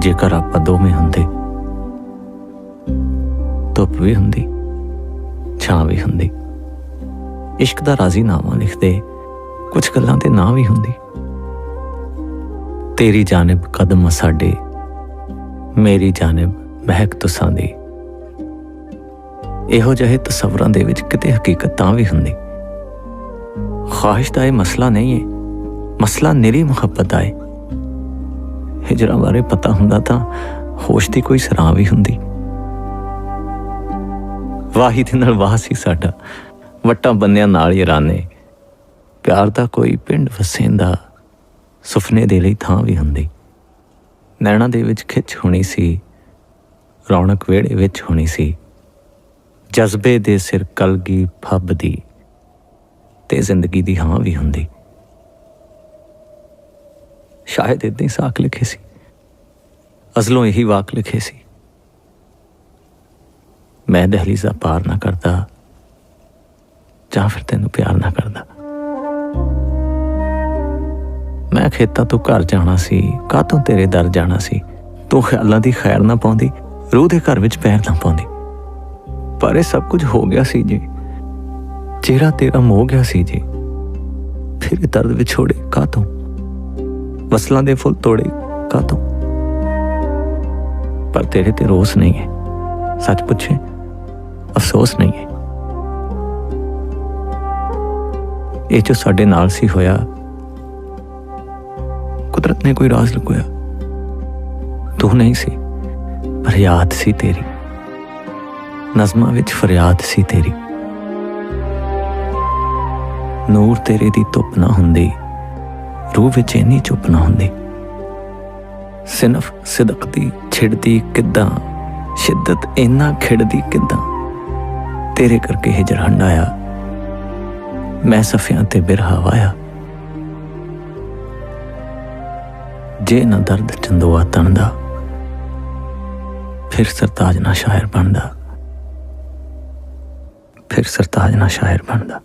ਜੇਕਰ ਆਪਾਂ ਦੋਵੇਂ ਹੁੰਦੇ, ਧੁੱਪ ਵੀ ਹੁੰਦੀ, ਛਾਂ ਵੀ ਹੁੰਦੀ, ਇਸ਼ਕ ਦਾ ਰਾਜ਼ੀਨਾਮਾ ਲਿਖਦੇ ਕੁਝ ਗੱਲਾਂ ਤੇ ਨਾ ਵੀ ਹੁੰਦੀ। ਤੇਰੀ ਜਾਨਬ ਕਦਮ ਸਾਡੇ, ਮੇਰੀ ਜਾਨਬ ਮਹਿਕ ਤੁਸਾਂ ਦੀ। ਇਹੋ ਜਿਹੇ ਤਸਵਰਾਂ ਦੇ ਵਿੱਚ ਕਿਤੇ ਹਕੀਕਤ ਤਾਂ ਵੀ ਹੁੰਦੀ। ਖਾਹਿਸ਼ ਦਾ ਇਹ ਮਸਲਾ ਨਹੀਂ ਹੈ। ਮਸਲਾ ਨਿਰੀ ਮੁਹੱਬਤ ਦਾ ਹੈ। ਹਿਜਰਾ ਬਾਰੇ ਪਤਾ ਹੁੰਦਾ ਤਾਂ ਹੋਸ਼ ਦੀ ਕੋਈ ਸਰਾਂ ਵੀ ਹੁੰਦੀ। ਵਾਹੀ ਦੇ ਨਾਲ ਵਾਹ ਸੀ ਸਾਡਾ। ਵਟਾਂ ਬੰਨਿਆਂ ਨਾਲ ਹੀ ਰਾਨੇ। ਪਿਆਰ ਦਾ ਕੋਈ ਪਿੰਡ ਵਸੇਂਦਾ ਸੁਪਨੇ ਦੇ ਲਈ ਥਾਂ ਵੀ ਹੁੰਦੀ। ਨੈਣਾ ਦੇ ਵਿੱਚ ਖਿੱਚ ਹੋਣੀ ਸੀ। ਰੌਣਕ ਵੇੜੇ ਵਿੱਚ ਹੋਣੀ ਸੀ। ਜਜ਼ਬੇ ਦੇ ਸਿਰ ਕਲਗੀ ਫੱਬਦੀ ਤੇ ਜ਼ਿੰਦਗੀ ਦੀ ਹਾਂ ਵੀ ਹੁੰਦੀ। ਸ਼ਾਇਦ ਇਦਾਂ ਹੀ ਸਾਖ ਲਿਖੇ ਸੀ। ਅਸਲੋਂ ਇਹੀ ਵਾਕ ਲਿਖੇ ਸੀ। ਮੈਂ ਦਹਲੀਜ਼ਾ ਪਾਰ ਨਾ ਕਰਦਾ, ਜਾਂ ਫਿਰ ਤੈਨੂੰ ਪਿਆਰ ਨਾ ਕਰਦਾ। ਮੈਂ ਖੇਤਾਂ ਤੋਂ ਘਰ ਜਾਣਾ ਸੀ, ਕਾਹਤੋਂ ਤੇਰੇ ਦਰ ਜਾਣਾ ਸੀ? ਤੂੰ ਖਿਆਲਾਂ ਦੀ ਖੈਰ ਨਾ ਪਾਉਂਦੀ, ਰੂਹ ਦੇ ਘਰ ਵਿੱਚ ਪੈਰ ਨਾ ਪਾਉਂਦੀ। ਪਰ ਇਹ ਸਭ ਕੁਝ ਹੋ ਗਿਆ ਸੀ ਜੀ। ਚਿਹਰਾ ਤੇਰਾ ਮੋਹ ਗਿਆ ਸੀ ਜੀ। ਫਿਰ ਦਰਦ ਵਿਛੋੜੇ ਕਾਹਤੋਂ? ਵਸਲਾਂ ਦੇ ਫੁੱਲ ਤੋੜੇ ਕਾਹਤੋਂ ਪਰ ਤੇਰੇ ਤੇ ਰੋਸ ਨਹੀਂ ਹੈ। ਸੱਚ ਪੁੱਛੇ, ਅਫਸੋਸ ਨਹੀਂ ਹੈ। ਇਹ ਜੋ ਸਾਡੇ ਨਾਲ ਸੀ ਹੋਇਆ, ਕੁਦਰਤ ਨੇ ਕੋਈ ਰਾਜ਼ ਲੁਕੋਇਆ। ਤੂੰ ਨਹੀਂ ਸੀ, ਪਰ ਯਾਦ ਸੀ ਤੇਰੀ। ਨਜ਼ਮਾਂ ਵਿੱਚ ਫਰਿਆਦ ਸੀ ਤੇਰੀ। ਨੂਰ ਤੇਰੇ ਦੀ ਧੁੱਪ ਨਾ ਹੁੰਦੀ। ਰੂਹ ਵਿੱਚ ਇੰਨੀ ਚੁੱਪ ਨਾ ਹੁੰਦੀ। ਸਿਨਫ ਸਿਦਕਦੀ ਛਿੜਦੀ ਕਿੱਦਾਂ? ਸ਼ਿੱਦਤ ਇੰਨਾ ਖਿੜਦੀ ਕਿੱਦਾਂ? ਤੇਰੇ ਕਰਕੇ ਹਿਜਰ ਹੰਡਾਇਆ ਮੈਂ ਸਫਿਆਂ ਤੇ ਬਿਰਹਾ ਵਾਇਆ ਜੇ ਨਾ ਦਰਦ ਚੰਦੋਆ ਤਣਦਾ, ਫਿਰ ਸਰਤਾਜ ਨਾ ਸ਼ਾਇਰ ਬਣਦਾ। ਫਿਰ ਸਰਤਾਜ ਨਾ ਸ਼ਾਇਰ ਬਣਦਾ।